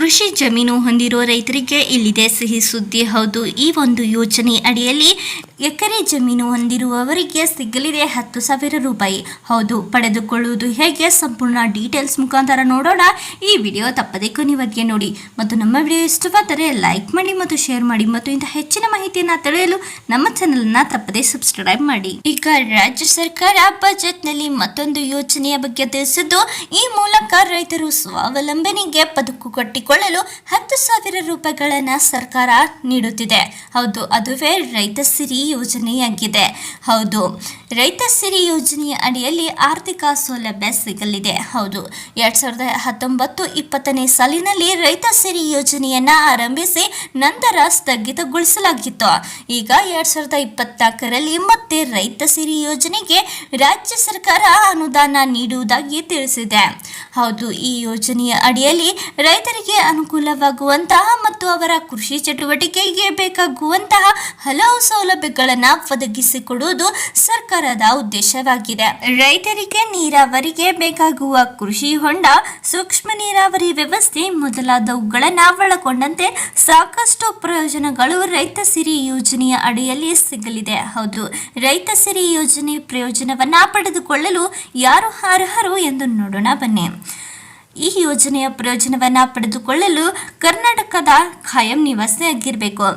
ಕೃಷಿ ಜಮೀನು ಹೊಂದಿರುವ ರೈತರಿಗೆ ಇಲ್ಲಿದೆ ಸಿಹಿ ಸುದ್ದಿ. ಹೌದು ಈ ಒಂದು ಯೋಜನೆ ಅಡಿಯಲ್ಲಿ ಎಕರೆ ಜಮೀನು ಹೊಂದಿರುವವರಿಗೆ ಸಿಗಲಿದೆ ಹತ್ತು ಸಾವಿರ ರೂಪಾಯಿ. ಹೌದು, ಪಡೆದುಕೊಳ್ಳುವುದು ಹೇಗೆ? ಸಂಪೂರ್ಣ ಡೀಟೇಲ್ಸ್ ಮುಖಾಂತರ ನೋಡೋಣ. ಈ ವಿಡಿಯೋ ತಪ್ಪದೆ ಕೊನೆವರೆಗೆ ನೋಡಿ. ಮತ್ತು ನಮ್ಮ ವಿಡಿಯೋ ಇಷ್ಟವಾದರೆ ಲೈಕ್ ಮಾಡಿ ಮತ್ತು ಶೇರ್ ಮಾಡಿ ಮತ್ತು ಇಂಥ ಹೆಚ್ಚಿನ ಮಾಹಿತಿಯನ್ನು ತಿಳಿಯಲು ನಮ್ಮ ಚಾನಲನ್ನು ತಪ್ಪದೆ ಸಬ್ಸ್ಕ್ರೈಬ್ ಮಾಡಿ. ಈಗ ರಾಜ್ಯ ಸರ್ಕಾರ ಬಜೆಟ್ನಲ್ಲಿ ಮತ್ತೊಂದು ಯೋಜನೆಯ ಬಗ್ಗೆ ತಿಳಿಸಿದ್ದು, ಈ ಮೂಲಕ ರೈತರು ಸ್ವಾವಲಂಬನೆಗೆ ಬದುಕು ಕಟ್ಟಿಕೊಳ್ಳಲು ಹತ್ತು ಸಾವಿರ ರೂಪಾಯಿಗಳನ್ನು ಸರ್ಕಾರ ನೀಡುತ್ತಿದೆ. ಹೌದು, ಅದುವೇ ರೈತ ಸಿರಿ ಯೋಜನೆಯಾಗಿದೆ ಹೌದು. ರೈತ ಸಿರಿ ಯೋಜನೆಯ ಅಡಿಯಲ್ಲಿ ಆರ್ಥಿಕ ಸೌಲಭ್ಯ ಸಿಗಲಿದೆ. ಹೌದು. ಎರಡ್ ಸಾವಿರದ ಹತ್ತೊಂಬತ್ತು ಇಪ್ಪತ್ತನೇ ಸಾಲಿನಲ್ಲಿ ರೈತ ಸಿರಿ ಯೋಜನೆಯನ್ನ ಆರಂಭಿಸಿ ನಂತರ ಸ್ಥಗಿತಗೊಳಿಸಲಾಗಿತ್ತು. ಈಗ ಎರಡ್ ಸಾವಿರದ ಇಪ್ಪತ್ನಾಲ್ಕರಲ್ಲಿ ಮತ್ತೆ ರೈತ ಸಿರಿ ಯೋಜನೆಗೆ ರಾಜ್ಯ ಸರ್ಕಾರ ಅನುದಾನ ನೀಡುವುದಾಗಿ ತಿಳಿಸಿದೆ. ಹೌದು. ಈ ಯೋಜನೆಯ ಅಡಿಯಲ್ಲಿ ರೈತರಿಗೆ ಅನುಕೂಲವಾಗುವಂತಹ ಮತ್ತು ಅವರ ಕೃಷಿ ಚಟುವಟಿಕೆಗೆ ಬೇಕಾಗುವಂತಹ ಹಲವು ಸೌಲಭ್ಯಗಳನ್ನು ಒದಗಿಸಿಕೊಡುವುದು ಸರ್ಕಾರದ ಉದ್ದೇಶವಾಗಿದೆ. ರೈತರಿಗೆ ನೀರಾವರಿಗೆ ಬೇಕಾಗುವ ಕೃಷಿ ಹೊಂಡ, ಸೂಕ್ಷ್ಮ ನೀರಾವರಿ ವ್ಯವಸ್ಥೆ ಮೊದಲಾದವುಗಳನ್ನು ಒಳಗೊಂಡಂತೆ ಸಾಕಷ್ಟು ಪ್ರಯೋಜನಗಳು ರೈತ ಸಿರಿ ಯೋಜನೆಯ ಅಡಿಯಲ್ಲಿ ಸಿಗಲಿದೆ. ಹೌದು, ರೈತ ಸಿರಿ ಯೋಜನೆ ಪ್ರಯೋಜನವನ್ನ ಪಡೆದುಕೊಳ್ಳಲು ಯಾರು ಅರ್ಹರು ಎಂದು ನೋಡೋಣ ಬನ್ನಿ. ಈ ಯೋಜನೆಯ ಪ್ರಯೋಜನವನ್ನು ಪಡೆದುಕೊಳ್ಳಲು ಕರ್ನಾಟಕದ ಖಾಯಂ ನಿವಾಸಿಯಾಗಿರಬೇಕು.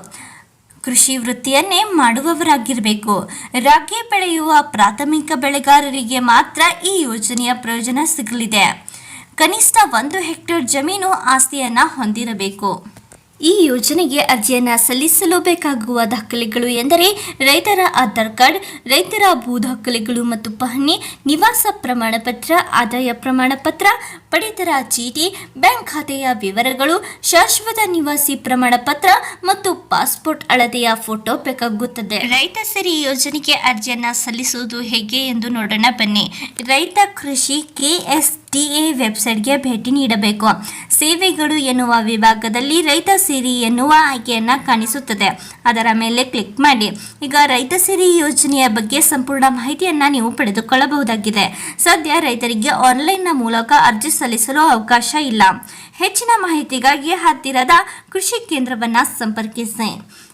ಕೃಷಿ ವೃತ್ತಿಯನ್ನೇ ಮಾಡುವವರಾಗಿರಬೇಕು. ರಾಗಿ ಬೆಳೆಯುವ ಪ್ರಾಥಮಿಕ ಬೆಳೆಗಾರರಿಗೆ ಮಾತ್ರ ಈ ಯೋಜನೆಯ ಪ್ರಯೋಜನ ಸಿಗಲಿದೆ. ಕನಿಷ್ಠ ಒಂದು ಹೆಕ್ಟೇರ್ ಜಮೀನು ಆಸ್ತಿಯನ್ನು ಹೊಂದಿರಬೇಕು. ಈ ಯೋಜನೆಗೆ ಅರ್ಜಿಯನ್ನು ಸಲ್ಲಿಸಲು ಬೇಕಾಗುವ ದಾಖಲೆಗಳು ಎಂದರೆ ರೈತರ ಆಧಾರ್ ಕಾರ್ಡ್, ರೈತರ ಭೂ ದಾಖಲೆಗಳು ಮತ್ತು ಪಹಣಿ, ನಿವಾಸ ಪ್ರಮಾಣ ಪತ್ರ ಆದಾಯ ಪ್ರಮಾಣ ಪತ್ರ ಪಡಿತರ ಚೀಟಿ, ಬ್ಯಾಂಕ್ ಖಾತೆಯ ವಿವರಗಳು, ಶಾಶ್ವತ ನಿವಾಸಿ ಪ್ರಮಾಣ ಪತ್ರ ಮತ್ತು ಪಾಸ್ಪೋರ್ಟ್ ಅಳತೆಯ ಫೋಟೋ ಬೇಕಾಗುತ್ತದೆ. ರೈತ ಸರಿ ಯೋಜನೆಗೆ ಅರ್ಜಿಯನ್ನು ಸಲ್ಲಿಸುವುದು ಹೇಗೆ ಎಂದು ನೋಡೋಣ ಬನ್ನಿ. ರೈತ ಕೃಷಿ ಕೆಎಸ್ ಟಿಎ ವೆಬ್ಸೈಟ್ಗೆ ಭೇಟಿ ನೀಡಬೇಕು. ಸೇವೆಗಳು ಎನ್ನುವ ವಿಭಾಗದಲ್ಲಿ ರೈತ ಸಿರಿ ಎನ್ನುವ ಆಯ್ಕೆಯನ್ನು ಕಾಣಿಸುತ್ತದೆ. ಅದರ ಮೇಲೆ ಕ್ಲಿಕ್ ಮಾಡಿ. ಈಗ ರೈತ ಸಿರಿ ಯೋಜನೆಯ ಬಗ್ಗೆ ಸಂಪೂರ್ಣ ಮಾಹಿತಿಯನ್ನು ನೀವು ಪಡೆದುಕೊಳ್ಳಬಹುದಾಗಿದೆ. ಸದ್ಯ ರೈತರಿಗೆ ಆನ್ಲೈನ್ನ ಮೂಲಕ ಅರ್ಜಿ ಸಲ್ಲಿಸಲು ಅವಕಾಶ ಇಲ್ಲ. ಹೆಚ್ಚಿನ ಮಾಹಿತಿಗಾಗಿ ಹತ್ತಿರದ ಕೃಷಿ ಕೇಂದ್ರವನ್ನು ಸಂಪರ್ಕಿಸಿ.